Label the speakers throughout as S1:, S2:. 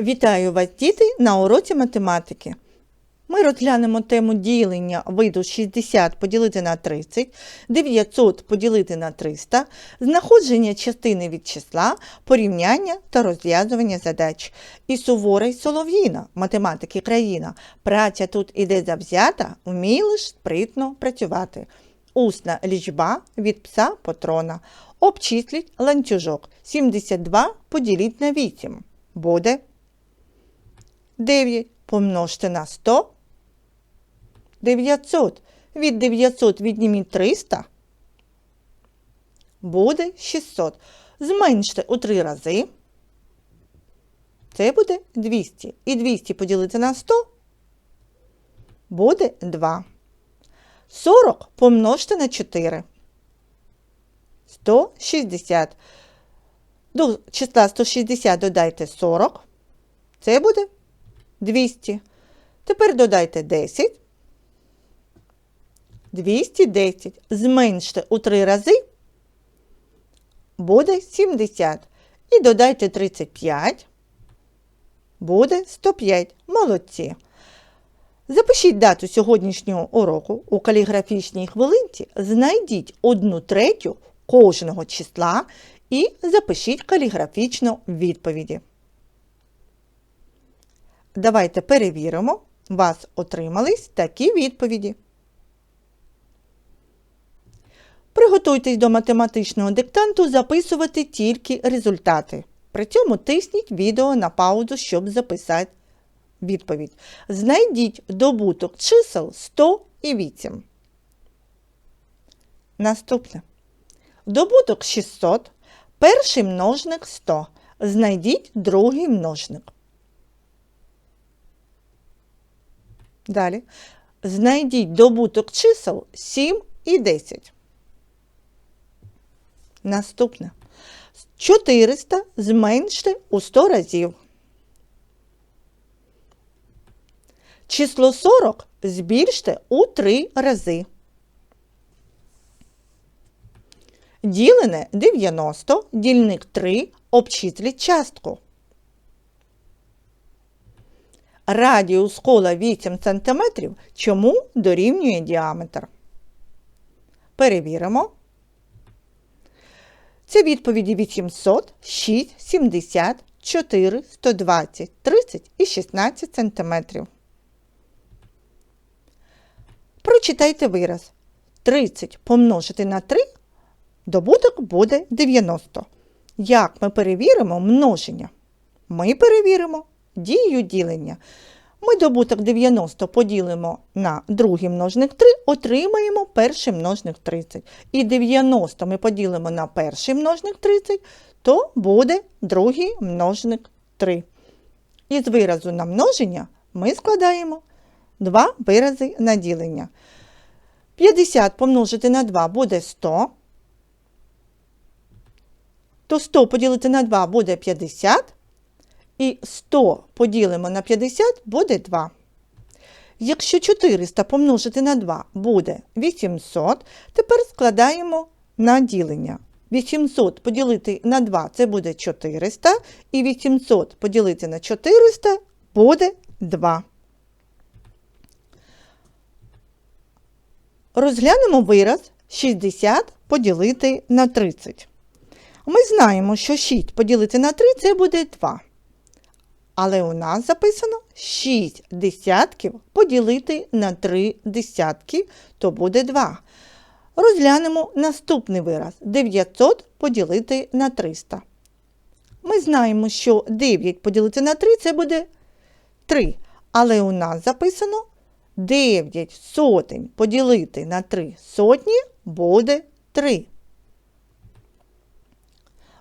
S1: Вітаю вас, діти, на уроці математики. Ми розглянемо тему ділення виду 60 поділити на 30, 900 поділити на 300, знаходження частини від числа, порівняння та розв'язування задач. І Сувора й Солов'їна, математики країна. Праця тут іде завзята, вмій лиш спритно працювати. Усна лічба від пса патрона. Обчисліть ланцюжок. 72 поділіть на 8. Буде 9 помножте на 100. 900. Від 900 відніміть 300. Буде 600. Зменште у 3 рази. Це буде 200. І 200 поділити на 100 буде 2. 40 помножте на 4. 160. До числа 160 додайте 40. Це буде 200. Тепер додайте 10. 210. Зменште у 3 рази. Буде 70. І додайте 35. Буде 105. Молодці. Запишіть дату сьогоднішнього уроку у каліграфічній хвилинці. Знайдіть одну третю кожного числа і запишіть каліграфічно відповіді. Давайте перевіримо. У вас отримались такі відповіді. Приготуйтесь до математичного диктанту записувати тільки результати. При цьому тисніть відео на паузу, щоб записати відповідь. Знайдіть добуток чисел 100 і 8. Наступне. Добуток 600. Перший множник 100. Знайдіть другий множник. Далі. Знайдіть добуток чисел 7 і 10. Наступне. 400 зменште у 100 разів. Число 40 збільште у 3 рази. Ділене 90, дільник 3, обчисліть частку. Радіус кола 8 см, чому дорівнює діаметр. Перевіримо. Це відповіді 800, 6, 70, 4, 120, 30 і 16 см. Прочитайте вираз. 30 помножити на 3, добуток буде 90. Як ми перевіримо множення? Ми перевіримо дію ділення. Ми добуток 90 поділимо на другий множник 3, отримаємо перший множник 30. І 90 ми поділимо на перший множник 30, то буде другий множник 3. Із виразу на множення ми складаємо два вирази на ділення. 50 помножити на 2 буде 100. То 100 поділити на 2 буде 50. І 100 поділимо на 50 буде 2. Якщо 400 помножити на 2 буде 800, тепер складаємо на ділення. 800 поділити на 2 це буде 400, і 800 поділити на 400 буде 2. Розглянемо вираз 60 поділити на 30. Ми знаємо, що 6 поділити на 3 це буде 2. Але у нас записано 6 десятків поділити на 3 десятки, то буде 2. Розглянемо наступний вираз 900 поділити на 300. Ми знаємо, що 9 поділити на 3 це буде 3. Але у нас записано 9 сотень поділити на 3 сотні буде 3.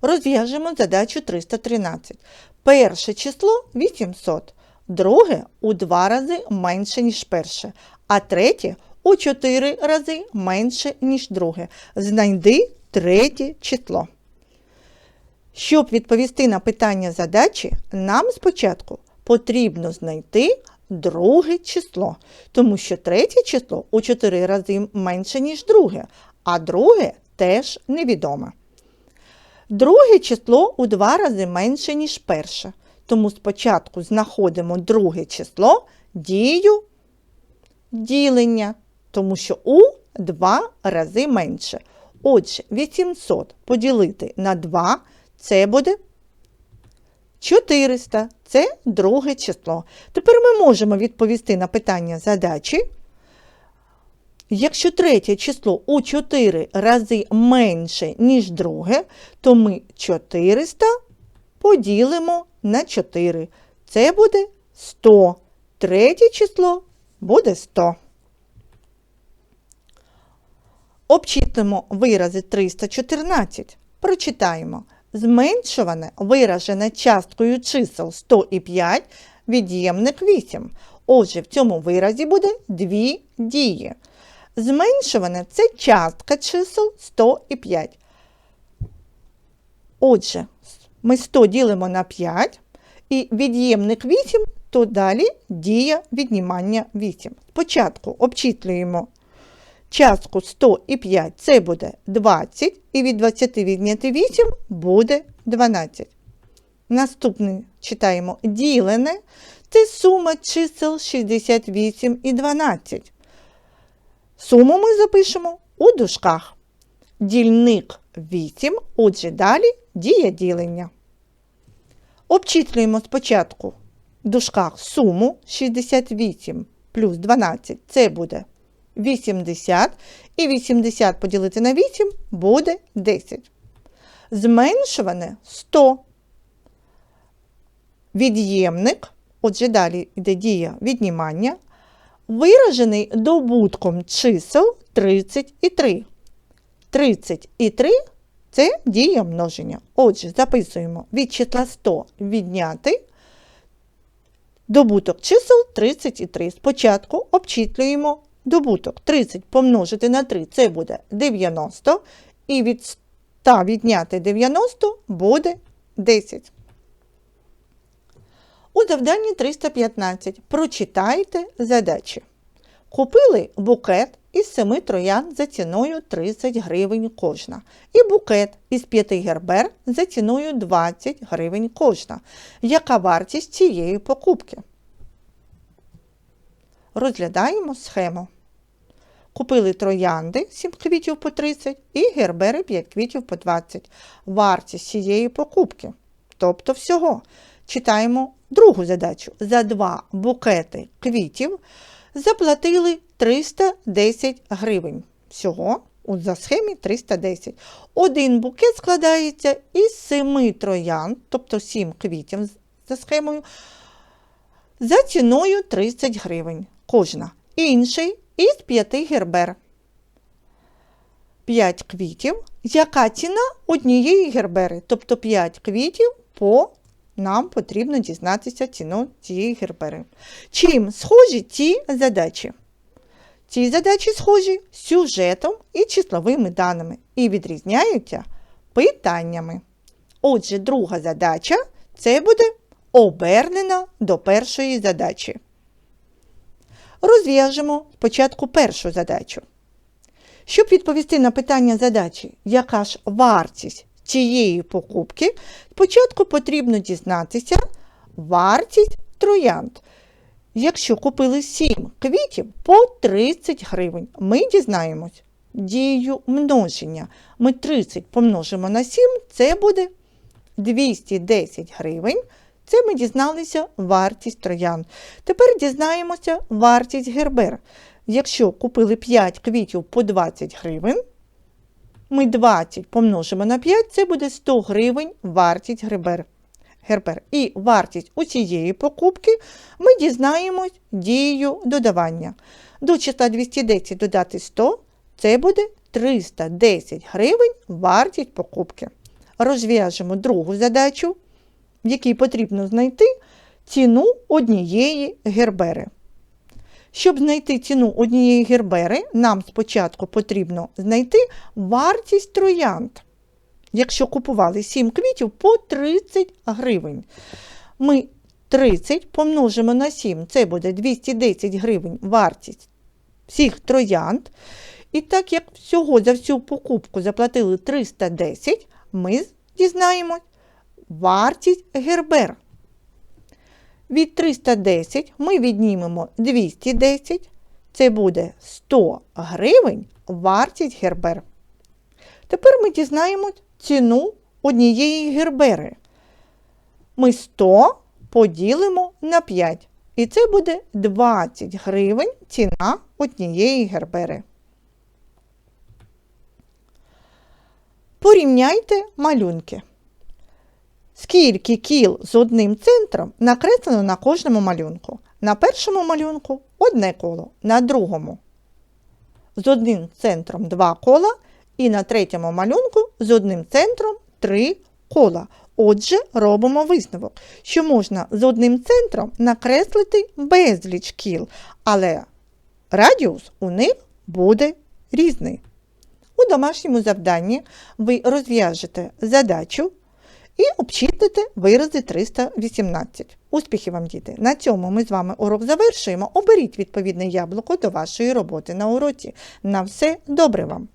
S1: Розв'яжемо задачу 313. Перше число 800, друге у два рази менше, ніж перше, а третє у 4 рази менше, ніж друге. Знайди третє число. Щоб відповісти на питання задачі, нам спочатку потрібно знайти друге число, тому що третє число у 4 рази менше, ніж друге, а друге теж невідоме. Друге число у два рази менше, ніж перше. тому спочатку знаходимо друге число дію ділення, тому що у два рази менше. Отже, 800 поділити на 2 це буде 400. Це друге число. Тепер ми можемо відповісти на питання задачі. Якщо третє число у 4 рази менше, ніж друге, то ми 400 поділимо на 4. Це буде 100. Третє число буде 100. Обчислимо вирази 314. Прочитаємо. Зменшуване виражене часткою чисел 100 і 5, від'ємник 8. Отже, в цьому виразі буде дві дії. Зменшуване це частка чисел 100 і 5. Отже, ми 100 ділимо на 5, і від'ємник 8, то далі дія віднімання 8. Спочатку обчислюємо частку 100 і 5 це буде 20, і від 20 відняти 8 буде 12. Наступне читаємо ділене це сума чисел 68 і 12. Суму ми запишемо у дужках. Дільник 8, отже, далі дія ділення. Обчислюємо спочатку в дужках суму 68 плюс 12 це буде 80, і 80 поділити на 8 буде 10. Зменшуване 100. Від'ємник, отже, далі йде дія віднімання, виражений добутком чисел 30 і 3. 30 і 3 це дія множення. Отже, записуємо від числа 100 відняти добуток чисел 30 і 3. Спочатку обчислюємо добуток 30 помножити на 3 це буде 90. І від 100 відняти 90 буде 10. У завданні 315 прочитайте задачі. Купили букет із 7 троян за ціною 30 гривень кожна. І букет із 5 гербер за ціною 20 гривень кожна. Яка вартість цієї покупки? Розглядаємо схему. Купили троянди 7 квітів по 30 і гербери 5 квітів по 20. Вартість цієї покупки. Тобто всього. Читаємо другу задачу. За два букети квітів заплатили 310 гривень. Всього за схемі 310. Один букет складається із 7 троян, тобто 7 квітів за схемою, за ціною 30 гривень. Кожна. Інший із 5 гербер. 5 квітів. Яка ціна однієї гербери? Тобто 5 квітів по нам потрібно дізнатися ціну цієї гербери. Чим схожі ці задачі? Ці задачі схожі сюжетом і числовими даними і відрізняються питаннями. Отже, друга задача це буде обернена до першої задачі. Розв'яжемо спочатку першу задачу. Щоб відповісти на питання задачі, яка ж вартість цієї покупки, спочатку потрібно дізнатися вартість троянд. Якщо купили 7 квітів по 30 гривень, ми дізнаємось дію множення. Ми 30 помножимо на 7, це буде 210 гривень. Це ми дізналися вартість троян. Тепер дізнаємося вартість гербер. Якщо купили 5 квітів по 20 гривень, ми 20 помножимо на 5, це буде 100 гривень вартість гербер. гербер. І вартість усієї покупки ми дізнаємось дією додавання. До числа 210 додати 100, це буде 310 гривень вартість покупки. Розв'яжемо другу задачу в якій потрібно знайти ціну однієї гербери. Щоб знайти ціну однієї гербери, нам спочатку потрібно знайти вартість троянд. Якщо купували 7 квітів по 30 гривень. Ми 30 помножимо на 7, це буде 210 гривень вартість всіх троянд. І так як всього за всю покупку заплатили 310, ми дізнаємось вартість гербер. Від 310 ми віднімемо 210. Це буде 100 гривень вартість гербер. Тепер ми дізнаємо ціну однієї гербери. Ми 100 поділимо на 5. І це буде 20 гривень ціна однієї гербери. Порівняйте малюнки. Скільки кіл з одним центром накреслено на кожному малюнку? На першому малюнку одне коло, на другому з одним центром два кола, і на третьому малюнку з одним центром три кола. Отже, робимо висновок, що можна з одним центром накреслити безліч кіл, але радіус у них буде різний. У домашньому завданні ви розв'яжете задачу і обчислите вирази 318. Успіхів вам, діти! На цьому ми з вами урок завершуємо. Оберіть відповідне яблуко до вашої роботи на уроці. На все добре вам!